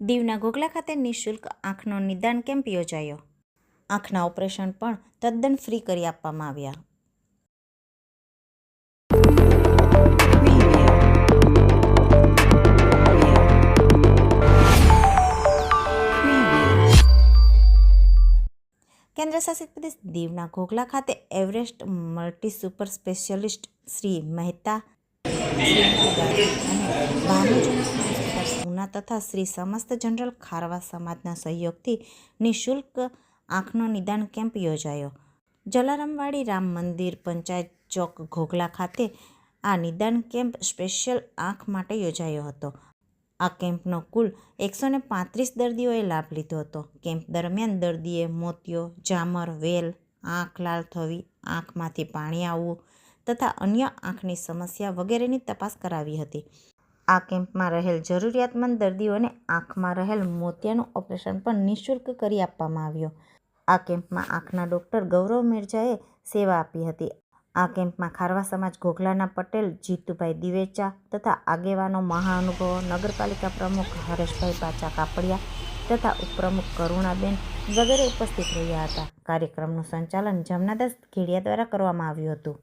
દીવના ગોગલા ખાતે નિઃશુલ્ક આંખનો નિદાન કેમ્પ યોજાયો. આંખના ઓપરેશન પણ તદ્દન ફ્રી કરી આપવામાં આવ્યા. કેન્દ્રશાસિત પ્રદેશ દીવના ઘોઘલા ખાતે Everest multi super specialist Shri Mehta Una તથા શ્રી સમસ્ત જનરલ ખારવા સમાજના સહયોગથી નિઃશુલ્ક આંખનો નિદાન કેમ્પ યોજાયો. જલારામવાડી રામ મંદિર પંચાયત ચોક ઘોઘલા ખાતે આ નિદાન કેમ્પ સ્પેશિયલ આંખ માટે યોજાયો હતો. આ કેમ્પનો કુલ એકસો ને પાંત્રીસ દર્દીઓએ લાભ લીધો હતો. કેમ્પ દરમિયાન દર્દીએ મોતિયો જામર, વેલ, આંખ લાલ થવી, આંખમાંથી પાણી આવવું તથા અન્ય આંખની સમસ્યા વગેરેની તપાસ કરાવી હતી. આ કેમ્પમાં રહેલ જરૂરિયાતમંદ દર્દીઓને આંખમાં રહેલ મોતિયાનું ઓપરેશન પણ નિઃશુલ્ક કરી આપવામાં આવ્યો. આ કેમ્પમાં આંખના ડૉક્ટર ગૌરવ મિર્જાએ સેવા આપી હતી. આ કેમ્પમાં ખારવા સમાજ ઘોઘલાના પટેલ, જીતુભાઈ દિવેચા તથા આગેવાનો મહાનુભવ, નગરપાલિકા પ્રમુખ હરેશભાઈ પાચા કાપડિયા તથા ઉપપ્રમુખ કરુણાબેન વગેરે ઉપસ્થિત રહ્યા હતા. કાર્યક્રમનું સંચાલન જમનાદાસ ખેડિયા દ્વારા કરવામાં આવ્યું હતું.